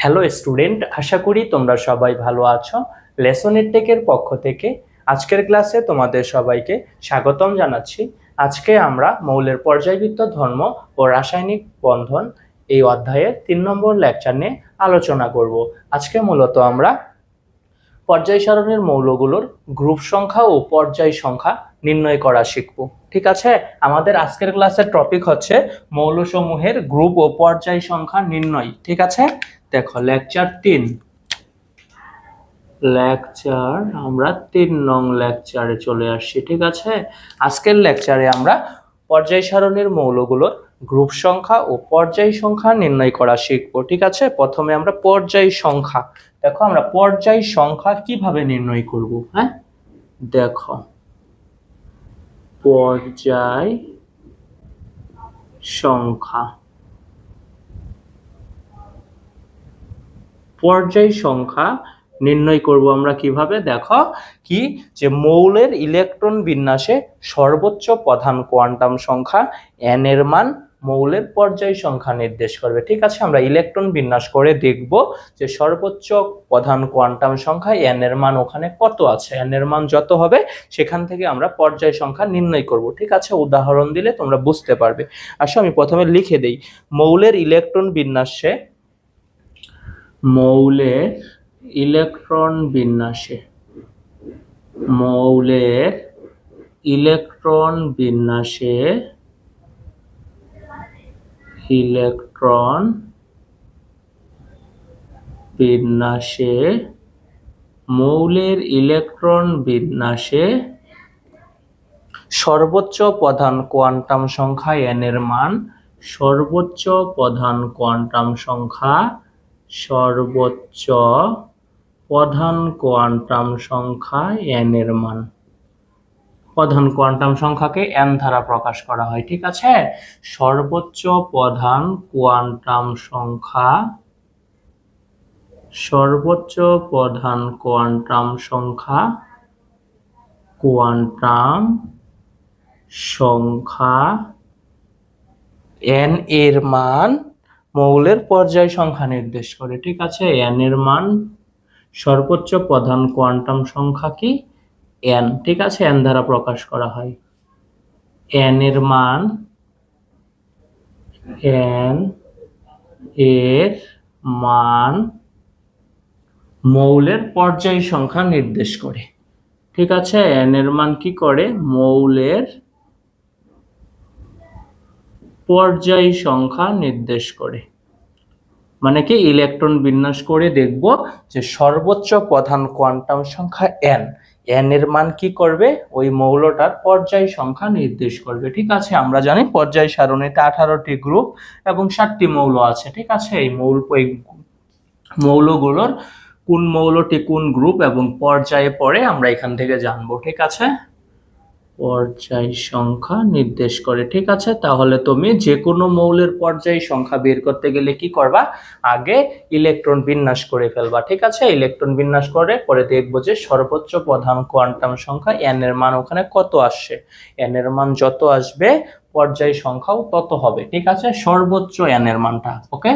Hello student, আশা করি তোমরা সবাই ভালো আছো। লেসনের টেকের পক্ষ থেকে আজকের ক্লাসে তোমাদের সবাইকে স্বাগতম জানাচ্ছি। আজকে আমরা মৌলের পর্যায়বৃত্ত ধর্ম ও রাসায়নিক বন্ধন এই অধ্যায়ের তিন নম্বর লেকচার নিয়ে আলোচনা করব। আজকে মূলত আমরা পর্যায় সারণীর মৌলগুলোর গ্রুপ সংখ্যা ও পর্যায় সংখ্যা নির্ণয় করা শিখব। ঠিক আছে? আমাদের আজকের ক্লাসের টপিক হচ্ছে মৌলসমূহের গ্রুপ ও পর্যায় সংখ্যা নির্ণয়। ঠিক আছে? দেখো লেকচার তিন। লেকচার আমরা তিন নং লেকচারে চলে আসছি, ঠিক আছে? আজকের লেকচারে আমরা পর্যায় সারণীর মৌলগুলোর গ্রুপ সংখ্যা ও পর্যায় সংখ্যা নির্ণয় করা শিখব, ঠিক আছে? প্রথমে আমরা পর্যায় সংখ্যা। দেখো, আমরা পর্যায় সংখ্যা কীভাবে নির্ণয় করব হ্যাঁ? দেখো পর্যায় সংখ্যা। পর্যায় সংখ্যা নির্ণয় করব আমরা কীভাবে? দেখো কি? যে মৌলের ইলেকট্রন বিন্যাসে সর্বোচ্চ প্রধান কোয়ান্টাম সংখ্যা এন এর মান মৌলের পর্যায় সংখ্যা নির্দেশ করবে। ঠিক আছে, আমরা ইলেকট্রন বিন্যাস করে দেখব যে সর্বোচ্চ প্রধান কোয়ান্টাম সংখ্যা এন এর মান ওখানে কত আছে। এন এর মান যত হবে, সেখান থেকে আমরা পর্যায় সংখ্যা নির্ণয় করব। ঠিক আছে, উদাহরণ দিলে তোমরা বুঝতে পারবে। আসো, আমি প্রথমে লিখে দেই। মৌলের ইলেকট্রন বিন্যাসে, মৌলের ইলেকট্রন বিন্যাসে, মৌলের ইলেকট্রন বিন্যাসে ইলেকট্রন বিন্যাসে, মৌলের ইলেকট্রন বিন্যাসে, সর্বোচ্চ প্রধান কোয়ান্টাম সংখ্যা এন এর মান, সর্বোচ্চ প্রধান কোয়ান্টাম সংখ্যা, সর্বোচ্চ প্রধান কোয়ান্টাম সংখ্যা এন এর মান। প্রধান কোয়ান্টাম সংখ্যাকে এন দ্বারা প্রকাশ করা হয়, ঠিক আছে? সর্বোচ্চ প্রধান কোয়ান্টাম সংখ্যা, সর্বোচ্চ প্রধান কোয়ান্টাম সংখ্যা কোয়ান্টাম সংখ্যা এন এর মান মৌলের পর্যায় সংখ্যা নির্দেশ করে, ঠিক আছে? এন এর মান সর্বোচ্চ প্রধান কোয়ান্টাম সংখ্যা কি? এন, ঠিক আছে? এন দ্বারা প্রকাশ করা হয়। এন এর মান, এন এর মান মৌলের পর্যায় সংখ্যা নির্দেশ করে। ঠিক আছে? এন এর মান কি করে? মৌলের পর্যায় সংখ্যা নির্দেশ করে। মানে কি? ইলেকট্রন বিন্যাস করে দেখব যে সর্বোচ্চ প্রধান কোয়ান্টাম সংখ্যা এন। এর নির্মাণ কি করবে? ওই মৌলটার পর্যায় সংখ্যা নির্দেশ করবে, ঠিক আছে? আমরা জানি পর্যায় সারণীতে আঠারোটি গ্রুপ এবং ষাটটি মৌল আছে, ঠিক আছে? এই মৌল, এই মৌলগুলোর কোন মৌলটি কোন গ্রুপ এবং পর্যায়ে পড়ে আমরা এখান থেকে জানব, ঠিক আছে? পর্যায় সংখ্যা নির্দেশ করে। ঠিক আছে? তাহলে তুমি যে কোনো মৌলের পর্যায় সংখ্যা বের করতে গেলে কি করবা? আগে ইলেকট্রন বিন্যাস করে ফেলবা। ঠিক আছে? ইলেকট্রন বিন্যাস করে পরে দেখব যে সর্বোচ্চ প্রধান কোয়ান্টাম সংখ্যা এন এর মান ওখানে কত আসছে? এন এর মান যত আসবে, পর্যায় সংখ্যাও তত হবে। ঠিক আছে? সর্বোচ্চ এন এর মানটা ওকে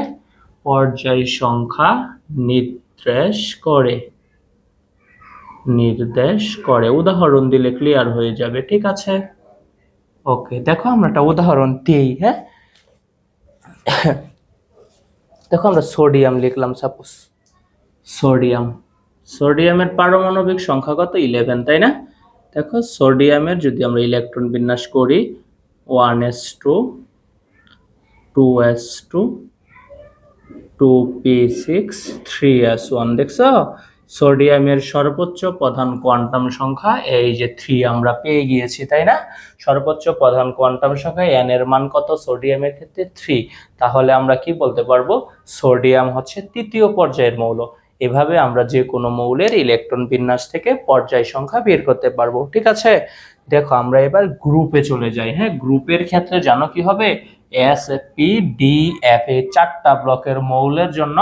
পর্যায় সংখ্যা নির্দেশ করে। নির্দেশ করে। উদাহরণ দিলে ক্লিয়ার হয়ে যাবে, ঠিক আছে? ওকে দেখো আমরা একটা উদাহরণ দিই হ্যাঁ? দেখো আমরা সোডিয়াম লিখলাম সাপোজ সোডিয়াম সোডিয়ামের পারমাণবিক সংখ্যা কত? ইলেভেন তাই না? দেখো সোডিয়ামের যদি আমরা ইলেকট্রন বিন্যাস করি one S two two S two two P six three S one দেখছ? সোডিয়ামের সর্বোচ্চ প্রধান কোয়ান্টাম সংখ্যা, এই যে থ্রি আমরা পেয়ে গিয়েছি, তাই না? সর্বোচ্চ প্রধান কোয়ান্টাম সংখ্যা এন এর মান কত? সোডিয়ামের ক্ষেত্রে থ্রি তাহলে আমরা কি বলতে পারব? সোডিয়াম হচ্ছে তৃতীয় পর্যায়ের মৌল। এভাবে আমরা যে কোনো মৌলের ইলেকট্রন বিন্যাস থেকে পর্যায় সংখ্যা বের করতে পারব, ঠিক আছে? দেখো, আমরা এবার গ্রুপে চলে যাই হ্যাঁ? গ্রুপের ক্ষেত্রে জানো কি হবে? এস পি ডি এফ এই চারটা ব্লকের মৌলের জন্য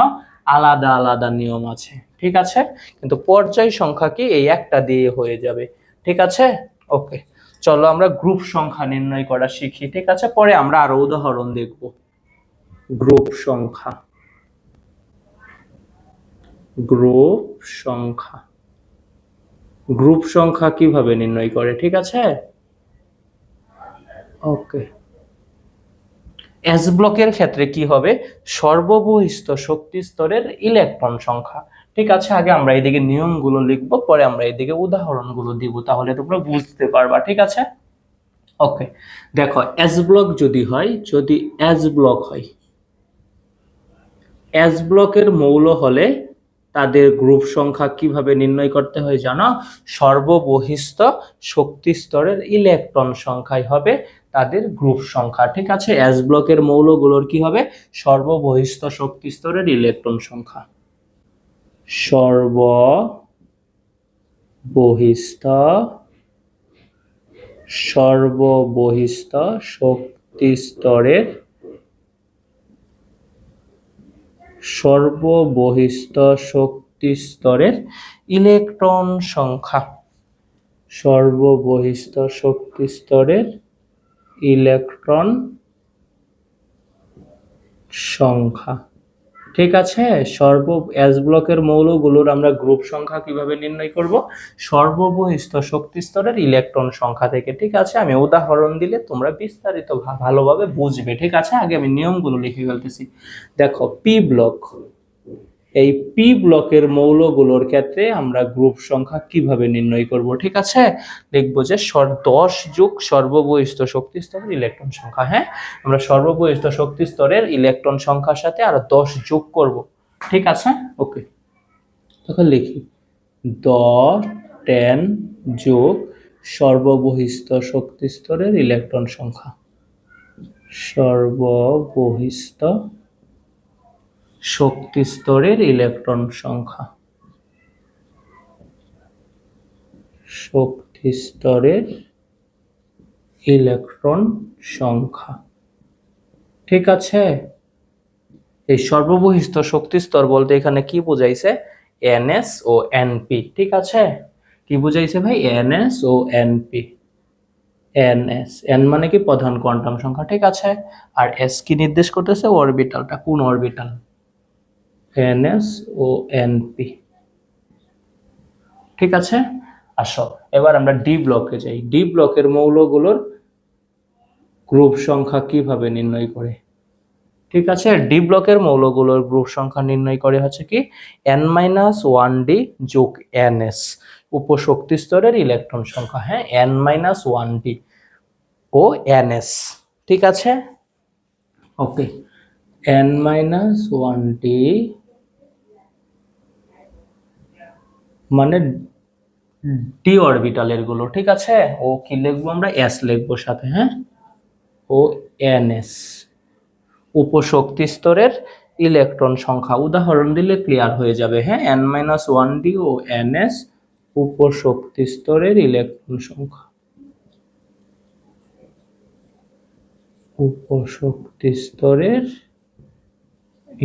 আলাদা আলাদা নিয়ম আছে। ঠিক আছে? কিন্তু পর্যায় সংখ্যা কি এই একটা দিয়ে হয়ে যাবে। ঠিক আছে? ওকে। চলো আমরা গ্রুপ সংখ্যা নির্ণয় করা শিখি, ঠিক আছে? পরে আমরা আরও উদাহরণ দেখব। গ্রুপ সংখ্যা। গ্রুপ সংখ্যা। গ্রুপ সংখ্যা কীভাবে নির্ণয় করে, ঠিক আছে? ওকে। এস ব্লকের ক্ষেত্রে কি হবে? সর্ববহিষ্ঠ শক্তি স্তরের ইলেকট্রন সংখ্যা। ঠিক আছে, আগে আমরা এইদিকে নিয়মগুলো লিখব, পরে আমরা এইদিকে উদাহরণগুলো দিব, তাহলে তোমরা বুঝতে পারবা, ঠিক আছে? ওকে দেখো এস ব্লক যদি হয়, যদি এস ব্লক হয় এস ব্লকের মৌল হলে তাদের গ্রুপ সংখ্যা কীভাবে নির্ণয় করতে হয় জানো? সর্ববহিষ্ঠ শক্তি স্তরের ইলেকট্রন সংখ্যাই হবে তাদের গ্রুপ সংখ্যা, ঠিক আছে? এস ব্লকের মৌলগুলোর কি হবে? সর্ববহিষ্ঠ শক্তি স্তরের ইলেকট্রন সংখ্যা। সর্ববহিষ্ঠ সর্ববহিষ্ঠ শক্তি স্তরের সর্ববহিষ্ঠ শক্তি স্তরের ইলেকট্রন সংখ্যা সর্ববহিষ্ঠ শক্তি স্তরের ইলেকট্রন সংখ্যা। ঠিক আছে? সর্ব এস ব্লকের মৌলগুলোর আমরা গ্রুপ সংখ্যা কীভাবে নির্ণয় করব? সর্ববহিস্থ শক্তি স্তরের ইলেকট্রন সংখ্যা থেকে, ঠিক আছে? আমি উদাহরণ দিলে তোমরা বিস্তারিত ভালোভাবে বুঝবে, ঠিক আছে? আগে আমি নিয়মগুলো লিখে ফেলতেছি। দেখো পি ব্লক এই পি ব্লকের মৌলগুলোর ক্ষেত্রে আমরা গ্রুপ সংখ্যা কীভাবে নির্ণয় করব, ঠিক আছে? লিখব যে সর- দশ যুগ সর্ববহিষ্ঠ শক্তি স্তরের ইলেকট্রন সংখ্যা হ্যাঁ? আমরা সর্ববহিষ্ঠ শক্তি স্তরের ইলেকট্রন সংখ্যার সাথে আরও দশ যোগ করব, ঠিক আছে? ওকে। তখন লিখি। দশ টেন যোগ সর্ববহিষ্ঠ শক্তি স্তরের ইলেকট্রন সংখ্যা। সর্ববহিষ্ঠ শক্তি স্তরের ইলেকট্রন সংখ্যা। শক্তি স্তরের ইলেকট্রন সংখ্যা। ঠিক আছে? এই সর্ববহিষ্ঠ শক্তি স্তর বলতে এখানে কি বোঝাইছে? এনএস ও এনপি। ঠিক আছে? কি বুঝাইছে ভাই? এনএস ও এনপি। এনএস। এন মানে কি প্রধান কোয়ান্টাম সংখ্যা। ঠিক আছে? আর এস কি নির্দেশ করতেছে? অরবিটালটা। কোন অরবিটাল? এনএস ও এনপি ঠিক আছে? আসো, এবার আমরা ডি ব্লকে যাই। ডি ব্লকের মৌলগুলোর গ্রুপ সংখ্যা কীভাবে নির্ণয় করে? ঠিক আছে? ডি ব্লকের মৌলগুলোর গ্রুপ সংখ্যা নির্ণয় করে হচ্ছে কি এন মাইনাস ওয়ান ডি যোগ এন এস উপশক্তি স্তরের ইলেকট্রন সংখ্যা হ্যাঁ? এন মাইনাস ওয়ান ডি ও এন এস ঠিক আছে? Okay N minus one D মানে ডি অরবিটালেরগুলো ঠিক আছে? ও কি লিখব আমরা? এস লিখব সাথে হ্যাঁ? ও এন এস উপশক্তি স্তরের ইলেকট্রন সংখ্যা। উদাহরণ দিলে ক্লিয়ার হয়ে যাবে হ্যাঁ? এন মাইনাস ওয়ান ডি ও এন এস উপশক্তি স্তরের ইলেকট্রন সংখ্যা। উপশক্তি স্তরের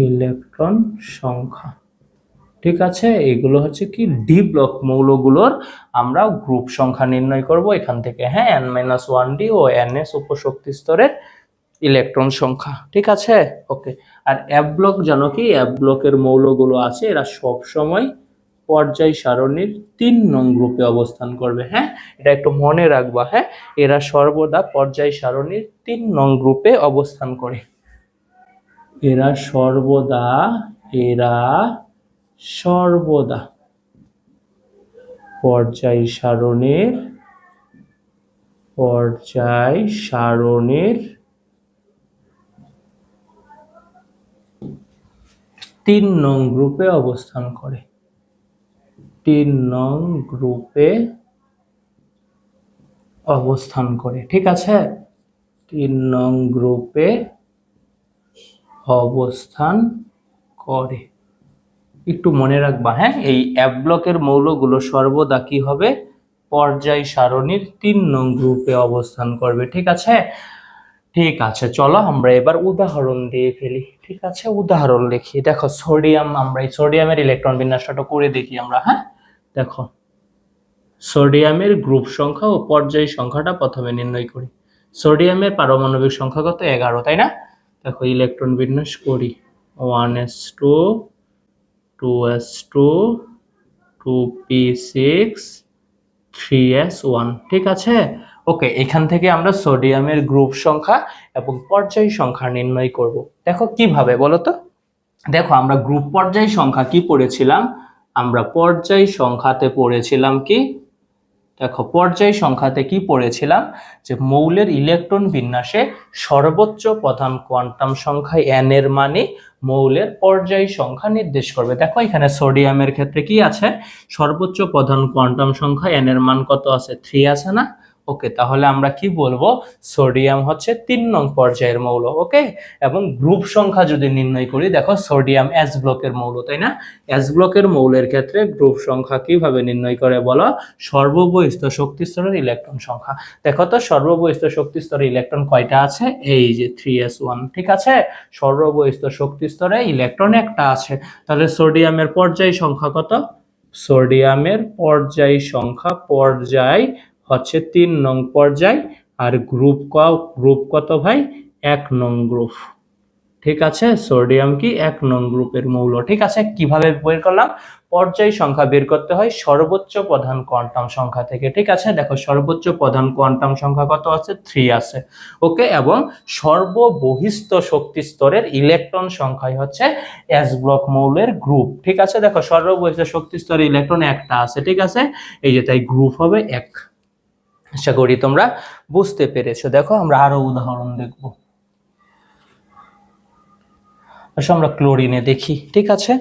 ইলেকট্রন সংখ্যা। ঠিক আছে? এগুলো হচ্ছে কি ডি ব্লক মৌলগুলোর আমরা গ্রুপ সংখ্যা নির্ণয় করব। এখান থেকে হ্যাঁ এন মাইনাস ওয়ান ডি ও এন এস উপশক্তি স্তরের ইলেকট্রন সংখ্যা, ঠিক আছে? ওকে আর অ্যাপ ব্লক জানো কি? অ্যাপ ব্লকের মৌলগুলো আছে, এরা সব সময় পর্যায় সারণীর তিন নং গ্রুপে অবস্থান করবে হ্যাঁ? এটা একটু মনে রাখবা হ্যাঁ? এরা সর্বদা পর্যায় সারণীর তিন নং গ্রুপে অবস্থান করে। এরা সর্বদা, এরা সর্বদা। পর্যায় সারণীর পর্যায় সারণীর তিন নং গ্রুপে অবস্থান করে। তিন নং গ্রুপে অবস্থান করে, ঠিক আছে? তিন নং গ্রুপে অবস্থান করে। একটু মনে রাখবা হ্যাঁ? এই অ্যাপ ব্লকের মৌলগুলো সর্বদা কি হবে? পর্যায় সারণীর তিন নং গ্রুপে অবস্থান করবে, ঠিক আছে? ঠিক আছে, চলো আমরা এবার উদাহরণ দিয়ে ফেলি, ঠিক আছে? উদাহরণ লিখি। দেখো, সোডিয়াম, আমরা এই সোডিয়ামের ইলেকট্রন বিন্যাসটা করে দেখি আমরা হ্যাঁ? দেখো, সোডিয়ামের গ্রুপ সংখ্যা ও পর্যায় সংখ্যাটা প্রথমে নির্ণয় করি। সোডিয়ামের পারমাণবিক সংখ্যা কত? এগারো, তাই না? দেখো, ইলেকট্রন বিন্যাস করি। One S two two S two two P six three S one ঠিক আছে? ওকে এখান থেকে আমরা সোডিয়ামের গ্রুপ সংখ্যা এবং পর্যায় সংখ্যা নির্ণয় করব। দেখো কীভাবে বলো তো? দেখো, আমরা গ্রুপ পর্যায় সংখ্যা কি পড়েছিলাম? আমরা পর্যায় সংখ্যাতে পড়েছিলাম কি? দেখো, পর্যায় সংখ্যাতে কি পড়েছিলাম? যে মৌলের ইলেকট্রন বিন্যাসে সর্বোচ্চ প্রধান কোয়ান্টাম সংখ্যা এন এর মানে মৌলের পর্যায় সংখ্যা নির্দেশ করবে। দেখো, এখানে সোডিয়ামের ক্ষেত্রে কি আছে? সর্বোচ্চ প্রধান কোয়ান্টাম সংখ্যা এন এর মান কত আছে? থ্রি আছে না? ওকে তাহলে আমরা কি বলব? সোডিয়াম হচ্ছে তিন নং পর্যায়ের মৌল ওকে এবং গ্রুপ সংখ্যা যদি নির্ণয় করি, দেখো সোডিয়াম এস ব্লকের মৌল, তাই না? এস ব্লকের মৌলের ক্ষেত্রে গ্রুপ সংখ্যা কীভাবে নির্ণয় করে বলো? সর্ববহিস্থ শক্তি স্তরের ইলেকট্রন সংখ্যা। দেখো তো, সর্ববহিস্থ শক্তি স্তরে ইলেকট্রন কয়টা আছে? এই যে থ্রি এস ওয়ান ঠিক আছে? সর্ববহিস্থ শক্তি স্তরে ইলেকট্রন একটা আছে। তাহলে সোডিয়ামের পর্যায় সংখ্যা কত? সোডিয়ামের পর্যায় সংখ্যা, পর্যায় হচ্ছে তিন নং পর্যায় আর গ্রুপ ক, গ্রুপ কত ভাই? এক নং গ্রুপ। ঠিক আছে? সোডিয়াম কি? এক নং গ্রুপের মৌল। ঠিক আছে? কীভাবে বের করলাম? পর্যায় সংখ্যা বের করতে হয় সর্বোচ্চ প্রধান কোয়ান্টাম সংখ্যা থেকে। ঠিক আছে? দেখো, সর্বোচ্চ প্রধান কোয়ান্টাম সংখ্যা কত আছে? থ্রি আছে। ওকে? এবং সর্ববহিস্থ শক্তি স্তরের ইলেকট্রন সংখ্যাই হচ্ছে এস ব্লক মৌলের গ্রুপ ঠিক আছে? দেখো, সর্ববহিস্থ শক্তি স্তরের ইলেকট্রন একটা আছে। ঠিক আছে? এই যে, তাই গ্রুপ হবে এক। আশা করি তোমরা বুঝতে পেরেছ। দেখো, আমরা আরও উদাহরণ দেখব। আসলে আমরা ক্লোরিনে দেখি, ঠিক আছে?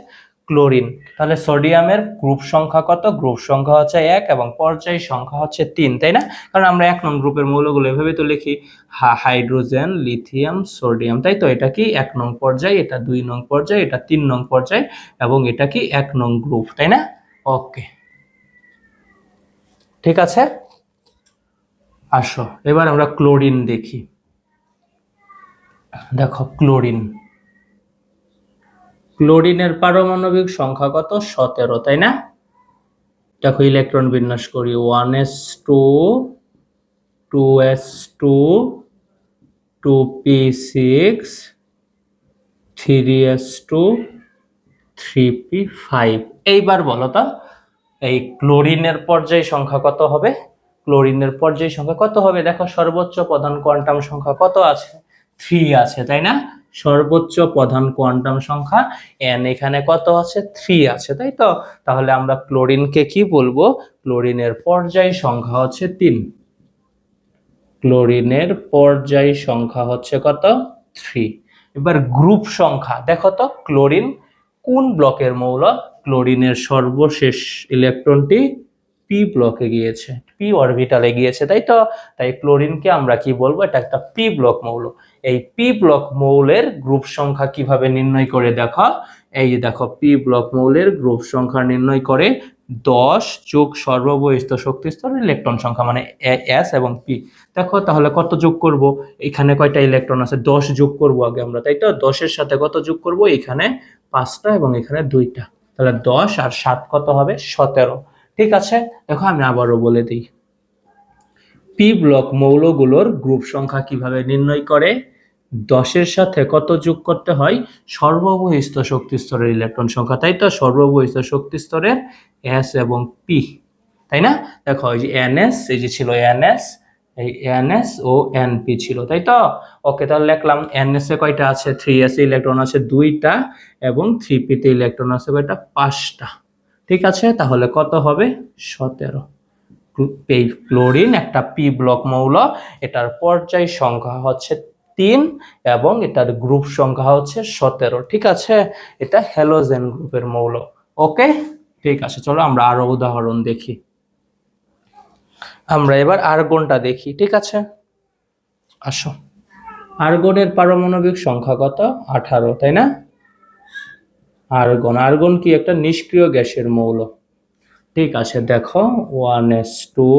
ক্লোরিন, তাহলে সোডিয়ামের গ্রুপ সংখ্যা কত? গ্রুপ সংখ্যা হচ্ছে এক এবং পর্যায় সংখ্যা হচ্ছে তিন, তাই না? কারণ আমরা এক নং গ্রুপের মৌলগুলো এভাবে তো লিখি হাইড্রোজেন, লিথিয়াম, সোডিয়াম, তাই তো? এটা কি এক নং পর্যায়, এটা দুই নং পর্যায়, এটা তিন নং পর্যায় এবং এটা কি এক নং গ্রুপ, তাই না? ওকে। ঠিক আছে? আসো, এবার আমরা ক্লোরিন দেখি। দেখো, ক্লোরিন। ক্লোরিনের পারমাণবিক সংখ্যা কত? সতেরো, তাই না? দেখো, ইলেকট্রন বিন্যাস করি। One S two two S two two P six, three S two, three P five. এইবার বলো তো, এই ক্লোরিনের পর্যায় সংখ্যা কত হবে? ক্লোরিনের পর্যায় সংখ্যা কত হবে? দেখো, সর্বোচ্চ প্রধান কোয়ান্টাম সংখ্যা কত আছে? থ্রি আছে, তাই না? সর্বোচ্চ প্রধান কোয়ান্টাম সংখ্যা এন এখানে কত আছে? থ্রি আছে, তাই তো? তাহলে আমরা ক্লোরিনকে কি বলব? ক্লোরিনের পর্যায় সংখ্যা হচ্ছে তিন। ক্লোরিনের পর্যায় সংখ্যা হচ্ছে কত? থ্রি এবার গ্রুপ সংখ্যা, দেখো তো, ক্লোরিন কোন ব্লকের মৌল? ক্লোরিনের সর্বশেষ ইলেকট্রনটি পি ব্লকে গিয়েছে পি অরবিটালে গিয়েছে, তাই তো? তাই ক্লোরিনকে আমরা কি বলব? এটা একটা পি ব্লক মৌল। এই পি ব্লক মৌলের গ্রুপ সংখ্যা কীভাবে নির্ণয় করে দেখো? এই যে দেখো পি ব্লক মৌলের গ্রুপ সংখ্যা নির্ণয় করে দশ যোগ সর্ববহিস্থ শক্তি স্তর ইলেকট্রন সংখ্যা মানে এস এবং পি দেখো, তাহলে কত যোগ করব? এখানে কয়টা ইলেকট্রন আছে? দশ যোগ করব আগে আমরা, তাই তো? দশের সাথে কত যোগ করব? এখানে পাঁচটা এবং এখানে দুইটা। তাহলে দশ আর সাত কত হবে? সতেরো। ঠিক আছে? দেখো, আমি আবারও বলে দিই। পি ব্লক মৌলগুলোর গ্রুপ সংখ্যা কীভাবে নির্ণয় করে? দশের সাথে কত যোগ করতে হয়? সর্ববহিস্থ শক্তি স্তরের ইলেকট্রন সংখ্যা, তাই তো? সর্ববহিস্থ শক্তি স্তরের এস এবং পি তাই না? দেখো, এই যে এনএস এই যে ছিল এনএস এই এনএস ও এনপি ছিল, তাই তো? ওকে তাহলে লিখলাম এনএস কয়টা আছে? থ্রি এস ইলেকট্রন আছে দুইটা এবং থ্রি পিতে ইলেকট্রন আছে কয়টা? পাঁচটা। ঠিক আছে, তাহলে কত হবে? সতেরো। এই ক্লোরিন, একটা পি ব্লক মৌল, এটার পর্যায় সংখ্যা হচ্ছে তিন এবং এটার গ্রুপ সংখ্যা হচ্ছে সতেরো। ঠিক আছে? এটা হ্যালোজেন গ্রুপের মৌল। ওকে? ঠিক আছে, চলো আমরা আরও উদাহরণ দেখি। আমরা এবার আর্গনটা দেখি, ঠিক আছে? আসো। আর্গনের পারমাণবিক সংখ্যা কত? আঠারো, তাই না? আর্গন। আর্গন কি একটা নিষ্ক্রিয় গ্যাসের মৌল। ঠিক আছে, দেখো one S two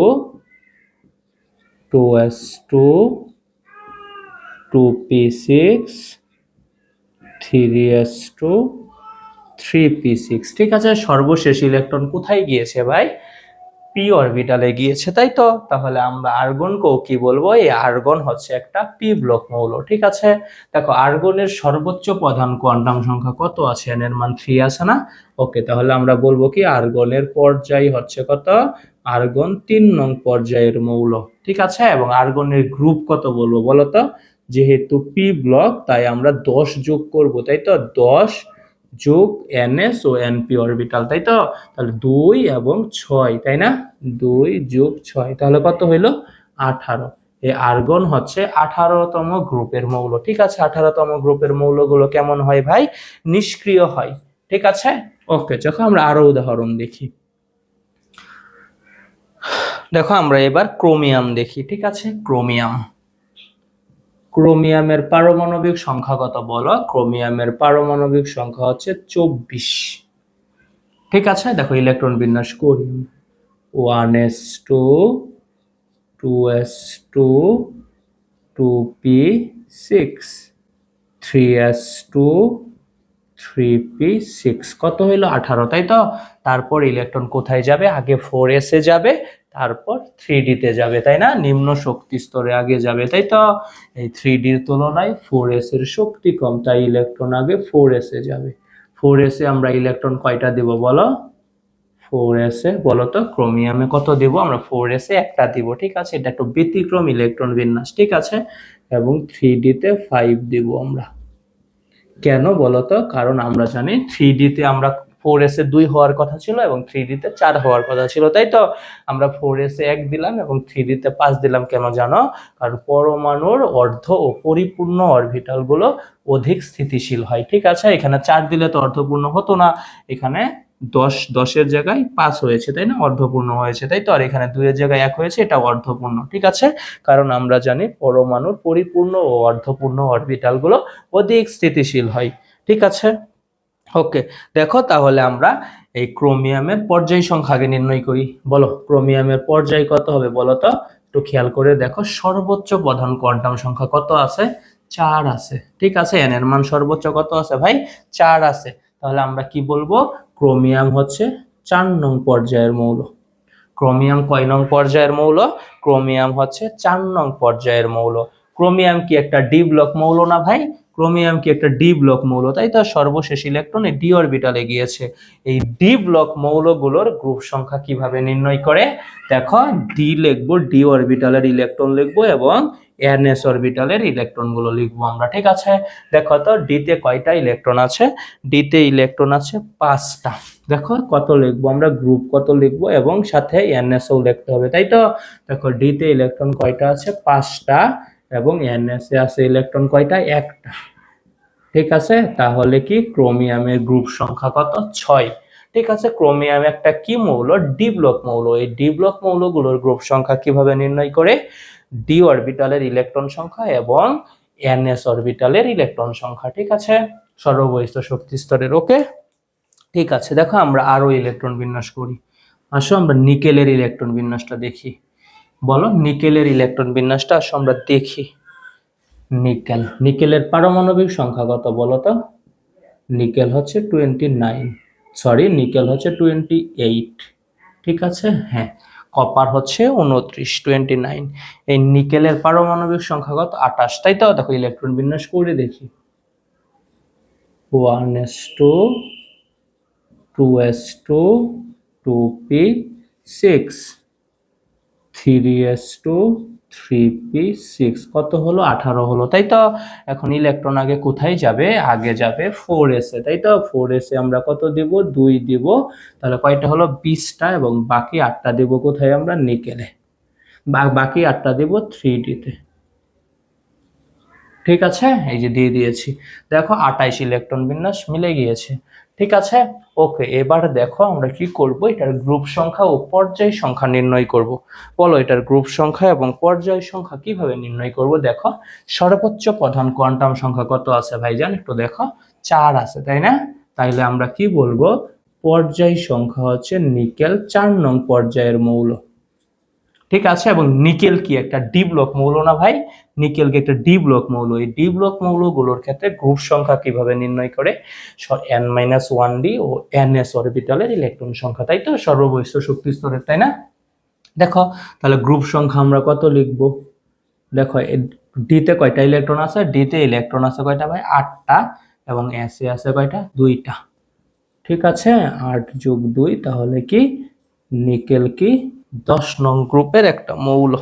two S two two P six three S two three P six ঠিক আছে, সর্বশেষ ইলেকট্রন কোথায় গিয়েছে ভাই? পি অরবিটালে গিয়েছে, তাই তো? তাহলে আমরা আর্গনকেও কি বলব? এই আর্গন হচ্ছে একটা পি ব্লক মৌল, ঠিক আছে? দেখো আর্গনের সর্বোচ্চ প্রধান কোয়ান্টাম সংখ্যা কত আছে? এর মান থ্রি আছে না? ওকে তাহলে আমরা বলব কি আর্গনের পর্যায় হচ্ছে কত? আর্গন তিন নং পর্যায়ের মৌল, ঠিক আছে? এবং আর্গনের গ্রুপ কত বলব বলো তো যেহেতু পি ব্লক তাই আমরা দশ যোগ করব, তাই তো? দশ যোগ এনএস ও এন এনপি অরবিটাল তাই তো? তাহলে দুই এবং ছয়, তাই না? দুই যোগ ছয়, তাহলে কত হইল? আঠারো। এই আর্গন হচ্ছে আঠারোতম গ্রুপের মৌল, ঠিক আছে? আঠারোতম গ্রুপের মৌলগুলো কেমন হয় ভাই? নিষ্ক্রিয় হয়, ঠিক আছে? ওকে যখন আমরা আরও উদাহরণ দেখি। দেখো, আমরা এবার ক্রোমিয়াম দেখি, ঠিক আছে? ক্রোমিয়াম। ক্রোমিয়ামের পারমাণবিক সংখ্যা কত বলো? ক্রোমিয়ামের পারমাণবিক সংখ্যা হচ্ছে চব্বিশ। ঠিক আছে? দেখো ইলেকট্রন বিন্যাস করি one S two two S two two P six. Three S two, three P six. কত হইল? আঠারো, তাই তো? তারপর ইলেকট্রন কোথায় যাবে? আগে ফোর এসে যাবে। তারপর থ্রি ডিতে যাবে, তাই না? নিম্ন শক্তি স্তরে আগে যাবে, তাই তো? এই থ্রি ডির তুলনায় ফোর এস এর শক্তি কম, তাই ইলেকট্রন আগে ফোর এসে যাবে। ফোর এসে আমরা ইলেকট্রন কয়টা দিব বলো? ফোর এসে বলো তো ক্রোমিয়ামে কত দিব? আমরা ফোর এসে একটা দিব, ঠিক আছে? এটা একটু ব্যতিক্রম ইলেকট্রন বিন্যাস, ঠিক আছে? এবং থ্রি ডিতে ফাইভ দিব আমরা। কেন বলতো কারণ আমরা জানি থ্রি ডিতে আমরা ফোর এসে দুই হওয়ার কথা ছিল এবং থ্রি ডিতে চার হওয়ার কথা ছিল। তাই তো? আমরা ফোর এসে এক দিলাম এবং থ্রি ডিতে পাঁচ দিলাম, কেন জানো? কারণ পরমাণুর অর্ধ ও পরিপূর্ণ অরবিটালগুলো অধিক স্থিতিশীল হয়, ঠিক আছে? এখানে চার দিলে তো অর্ধপূর্ণ হতো না। এখানে দশ, দশের জায়গায় পাঁচ হয়েছে, তাই না? অর্ধপূর্ণ হয়েছে, তাই তো? আর এখানে দুইয়ের জায়গায় এক হয়েছে এটা অর্ধপূর্ণ, ঠিক আছে? কারণ আমরা জানি পরমাণুর পরিপূর্ণ ও অর্ধপূর্ণ অরবিটালগুলো অধিক স্থিতিশীল হয়, ঠিক আছে? ওকে দেখো তাহলে আমরা এই ক্রোমিয়ামের পর্যায় সংখ্যা আগে নির্ণয় করি। বলো ক্রোমিয়ামের পর্যায় কত হবে বলো তো? একটু খেয়াল করে দেখো, সর্বোচ্চ প্রধান কোয়ান্টাম সংখ্যা কত আছে? চার আছে। ঠিক আছে? এন এর মান সর্বোচ্চ কত আছে ভাই? চার আছে। তাহলে আমরা কি বলব? ক্রোমিয়াম হচ্ছে চার নং পর্যায়ের মৌল। ক্রোমিয়াম কয় নং পর্যায়ের মৌল? ক্রোমিয়াম হচ্ছে চার নং পর্যায়ের মৌল। ক্রোমিয়াম কি একটা ডি ব্লক মৌল না ভাই? ক্রোমিয়াম কি একটা ডি ব্লক মৌল? তাই তো সর্বশেষ ইলেকট্রন এই ডি অরবিটালে গিয়েছে। এই ডি ব্লক মৌলগুলোর গ্রুপ সংখ্যা কীভাবে নির্ণয় করে? দেখো ডি লিখব ডি অরবিটালের ইলেকট্রন লিখব এবং এনএস অরবিটালের ইলেকট্রনগুলো লিখব আমরা, ঠিক আছে? দেখো তো ডিতে কয়টা ইলেকট্রন আছে? ডিতে ইলেকট্রন আছে পাঁচটা। দেখো, কত লিখব আমরা? গ্রুপ কত লিখব? এবং সাথে এনএসও লিখতে হবে, তাই তো? দেখো ডিতে ইলেকট্রন কয়টা আছে? পাঁচটা। এবং এনএস আছে ইলেকট্রন কয়টা একটা। ঠিক আছে? তাহলে কি ক্রোমিয়ামের গ্রুপ সংখ্যা কত? ছয়। ঠিক আছে? ক্রোমিয়াম একটা কি মৌল? ডি ব্লক মৌল। এই ডি ব্লক মৌলগুলোর গ্রুপ সংখ্যা কীভাবে নির্ণয় করে? ডি অরবিটালের ইলেকট্রন সংখ্যা এবং এনএস অরবিটালের ইলেকট্রন সংখ্যা। ঠিক আছে? সর্ববহিষ্ঠ শক্তি স্তরের, ওকে? ঠিক আছে। দেখো আমরা আরও ইলেকট্রন বিন্যাস করি। আসো, আমরা নিকেলের ইলেকট্রন বিন্যাসটা দেখি। বলো, নিকেলের ইলেকট্রন বিন্যাসটা আসো আমরা দেখি। নিকেল, নিকেলের পারমাণবিক সংখ্যা কত বলো তো? নিকেল হচ্ছে টোয়েন্টি নাইন। সরি, নিকেল হচ্ছে টোয়েন্টি এইট। ঠিক আছে? হ্যাঁ কপার হচ্ছে উনত্রিশ টোয়েন্টি নাইন। এই নিকেলের পারমাণবিক সংখ্যা কত? আঠাশ। তাই তো, দেখো, ইলেকট্রন বিন্যাস করে দেখি। One S two two S two two P, six. Three S two three P six কত হলো? আঠারো হলো। তাই তো এখন ইলেকট্রন আগে কোথায় যাবে? আগে যাবে ফোর এসে তাই তো ফোর এসে আমরা কত দিব? দুই দিব। তাহলে কয়টা হলো? বিশটা এবং বাকি আটটা দিব কোথায় আমরা? নিকেলে। বা, বাকি আটটা দিব থ্রি ডিতে ঠিক আছে? এই যে দিয়ে দিয়েছি। দেখো আটাইশ ইলেকট্রন বিন্যাস মিলে গিয়েছে। ঠিক আছে? ওকে, এবার দেখো আমরা কি করব? এটার গ্রুপ সংখ্যা ও পর্যায় সংখ্যা নির্ণয় করব। বলো এটার গ্রুপ সংখ্যা এবং পর্যায় সংখ্যা কীভাবে নির্ণয় করব? দেখো, সর্বোচ্চ প্রধান কোয়ান্টাম সংখ্যা কত আছে ভাই ভাইজান? একটু দেখো, চার আছে, তাই না? তাইলে আমরা কি বলব? পর্যায় সংখ্যা হচ্ছে নিকেল, চার নং পর্যায়ের মৌল। ঠিক আছে? এবং নিকেল কি একটা ডি ব্লক মৌল না ভাই? নিকেল কি একটা ডি ব্লক মৌল। এই ডি ব্লক মৌলগুলোর ক্ষেত্রে গ্রুপ সংখ্যা কীভাবে নির্ণয় করে? এন মাইনাস ওয়ান ডি ও এন এস অরবিটালের ইলেকট্রন সংখ্যা, তাই তো? সর্ববহিষ্ঠ শক্তি স্তরের, তাই না? দেখো, তাহলে গ্রুপ সংখ্যা আমরা কত লিখব? দেখো ডিতে কয়টা ইলেকট্রন আছে? ডিতে ইলেকট্রন আছে কয়টা ভাই? আটটা। এবং এসে আছে কয়টা? দুইটা। ঠিক আছে? আট যোগ দুই, তাহলে কি? নিকেল কি? দশ নং গ্রুপের একটা মৌল।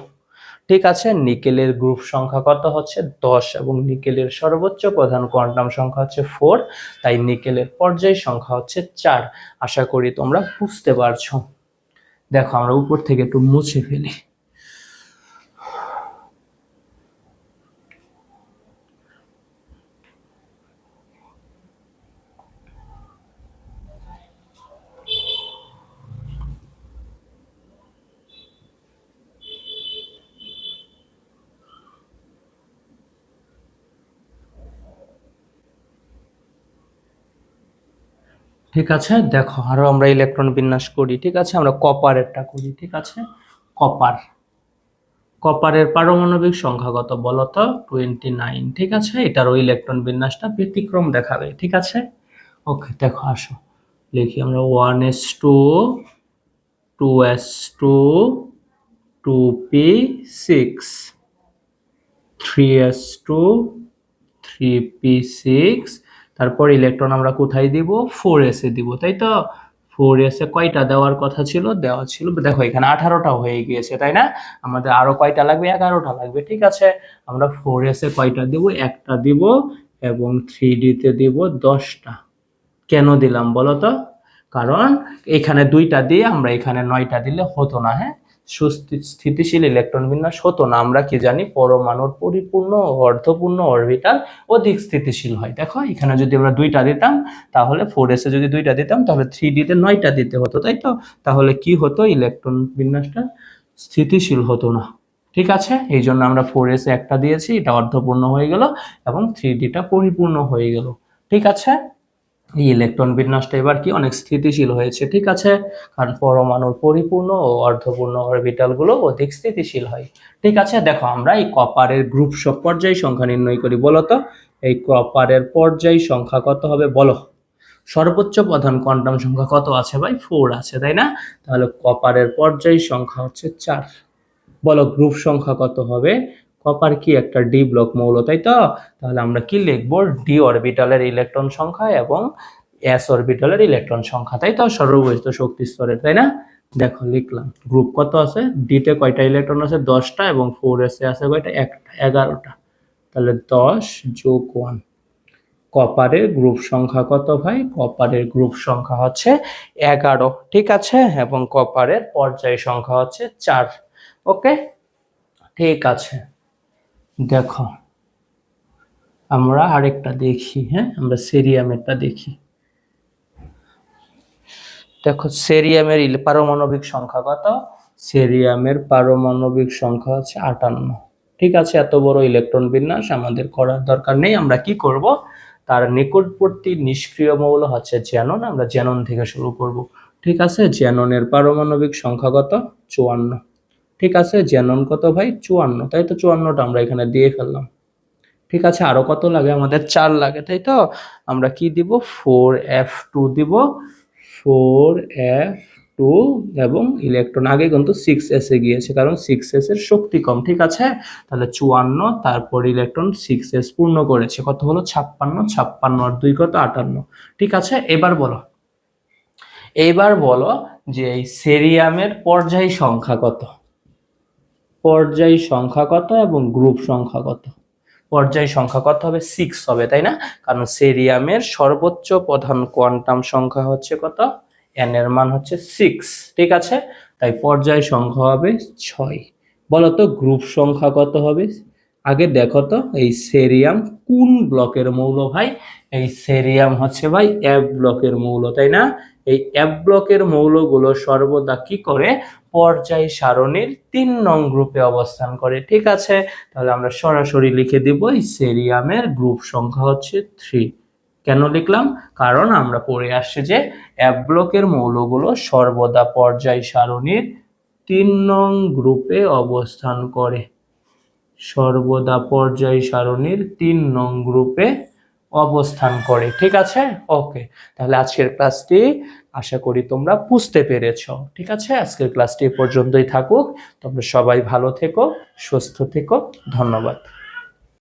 ঠিক আছে, নিকেলের গ্রুপ সংখ্যা কত হচ্ছে? দশ, এবং নিকেলের সর্বোচ্চ প্রধান কোয়ান্টাম সংখ্যা হচ্ছে ফোর তাই নিকেলের পর্যায় সংখ্যা হচ্ছে চার। আশা করি তোমরা বুঝতে পারছ। দেখো, আমরা উপর থেকে একটু মুছে ফেলি। ঠিক আছে? দেখো, আরও আমরা ইলেকট্রন বিন্যাস করি, ঠিক আছে? আমরা কপার কপারেরটা করি, ঠিক আছে? কপার কপারের পারমাণবিক সংখ্যা কত বলো তো? টোয়েন্টি নাইন ঠিক আছে? এটারও ইলেকট্রন বিন্যাসটা ব্যতিক্রম দেখাবে, ঠিক আছে? ওকে দেখো, আসো। লিখি আমরা one S two two S two two P six three S two three P six তারপর ইলেকট্রন আমরা কোথায় দিব? ফোর এসে দিব, তাই তো? ফোর এসে কয়টা দেওয়ার কথা ছিল? দেওয়া ছিল, দেখো এখানে আঠারোটা হয়ে গিয়েছে, তাই না? আমাদের আরও কয়টা লাগবে? এগারোটা লাগবে, ঠিক আছে? আমরা ফোর এসে কয়টা দিব? একটা দিব এবং থ্রি ডিতে দিব দশটা। কেন দিলাম বলো তো? কারণ এখানে দুইটা দিয়ে আমরা এখানে নয়টা দিলে হতো না হ্যাঁ? স্থিতিশীল ইলেকট্রন বিন্যাস হতো না। আমরা কি জানি, পরমাণুর পরিপূর্ণ অর্ধপূর্ণ অরবিটাল অধিক স্থিতিশীল হয়। দেখো, এখানে যদি আমরা দুইটা দিতাম, তাহলে ফোর এসে যদি দুইটা দিতাম, তাহলে থ্রি ডিতে নয়টা দিতে হতো, তাই তো? তাহলে কি হতো? ইলেকট্রন বিন্যাসটা স্থিতিশীল হতো না। ঠিক আছে? এই জন্য আমরা ফোর এসে একটা দিয়েছি, এটা অর্ধপূর্ণ হয়ে গেল এবং থ্রি ডিটা পরিপূর্ণ হয়ে গেল। ঠিক আছে? ইলেকট্রন বিন্যাসটা এবার কি অনেক স্থিতিশীল হয়েছে, ঠিক আছে? কারণ পরমাণুর পরিপূর্ণ ও অর্ধপূর্ণ অরবিটালগুলো অধিক স্থিতিশীল হয়, ঠিক আছে? দেখো, আমরা এই কপারের গ্রুপ সব পর্যায় সংখ্যা নির্ণয় করি, বলো তো? এই কপারের পর্যায় সংখ্যা কত হবে? বলো। সর্বোচ্চ প্রধান কোয়ান্টাম সংখ্যা কত আছে ভাই? ফোর আছে, তাই না? তাহলে কপারের পর্যায় সংখ্যা হচ্ছে চার। বলো গ্রুপ সংখ্যা কত হবে? কপার কি একটা ডি ব্লক মৌল, তাই তো? তাহলে আমরা কি লিখব? ডি অরবিটালের ইলেকট্রন সংখ্যা এবং এস অরবিটালের ইলেকট্রন সংখ্যা, তাই তো? সর্ববহিত শক্তি স্তরের, তাই না? দেখো, লিখলাম। গ্রুপ কত আছে? ডিতে কয়টা ইলেকট্রন আছে? দশটা এবং ফোর এসে আছে কয়টা? একটা, এগারোটা। তাহলে দশ যোগ ওয়ান কপারের গ্রুপ সংখ্যা কত ভাই? কপারের গ্রুপ সংখ্যা হচ্ছে এগারো, ঠিক আছে? এবং কপারের পর্যায় সংখ্যা হচ্ছে চার ওকে ঠিক আছে। দেখো, আমরা আরেকটা দেখি হ্যাঁ? আমরা সেরিয়ামেরটা দেখি। দেখো, সেরিয়ামের পারমাণবিক সংখ্যা কত? সেরিয়ামের পারমাণবিক সংখ্যা হচ্ছে আটান্ন। ঠিক আছে, এত বড় ইলেকট্রন বিন্যাস আমাদের করার দরকার নেই। আমরা কি করব? তার নিকটবর্তী নিষ্ক্রিয় মৌল হচ্ছে জ্যানন আমরা জ্যানন থেকে শুরু করব। ঠিক আছে জ্যাননের পারমাণবিক সংখ্যা কত? চুয়ান্ন। ঠিক আছে জেনন কত ভাই? চুয়ান্ন। তাই তো চুয়ান্নটা আমরা এখানে দিয়ে ফেললাম। ঠিক আছে, আরও কত লাগে? আমাদের চার লাগে, তাই তো? আমরা কি দিব? ফোর এফ টু দিব। ফোর এফ টু এবং ইলেকট্রন আগে কিন্তু সিক্স এস গিয়েছে, কারণ সিক্স এস এর শক্তি কম। ঠিক আছে? তাহলে চুয়ান্ন, তারপর ইলেকট্রন সিক্স এস পূর্ণ করেছে। কত হলো? ছাপ্পান্ন ছাপ্পান্ন আর দুই কত? আটান্ন। ঠিক আছে? এবার বলো। এবার বলো যে এই সেরিয়ামের পর্যায় সংখ্যা কত? পর্যায় সংখ্যা কত এবং গ্রুপ সংখ্যা কত? পর্যায় সংখ্যা কত হবে? সিক্স হবে, তাই না? কারণ সেরিয়ামের সর্বোচ্চ প্রধান কোয়ান্টাম সংখ্যা হচ্ছে কত? এন এর মান হচ্ছে সিক্স ঠিক আছে? তাই পর্যায় সংখ্যা হবে ছয়। বলো তো গ্রুপ সংখ্যা কত হবে? আগে দেখো তো, এই সেরিয়াম কোন ব্লকের মৌল ভাই? এই সেরিয়াম হচ্ছে ভাই এফ ব্লকের মৌল, তাই না? এই এফ ব্লকের মৌলগুলো সর্বদা কি করে? পর্যায় সারণীর তিন নং গ্রুপে অবস্থান করে, ঠিক আছে? তাহলে আমরা সরাসরি লিখে দিব, এই সেরিয়ামের গ্রুপ সংখ্যা হচ্ছে থ্রি। কেন লিখলাম? কারণ আমরা পড়ে আসছে যে অ্যাপ ব্লকের মৌলগুলো সর্বদা পর্যায় সারণীর তিন নং গ্রুপে অবস্থান করে। সর্বদা পর্যায় সারণীর তিন নং গ্রুপে অবস্থান করে। ঠিক আছে? ওকে। তাহলে আজকের ক্লাসটি আশা করি তোমরা বুঝতে পেরেছ। ঠিক আছে? আজকের ক্লাসটি পর্যন্তই থাকুক। তোমরা সবাই ভালো থেকো, সুস্থ থেকো। ধন্যবাদ।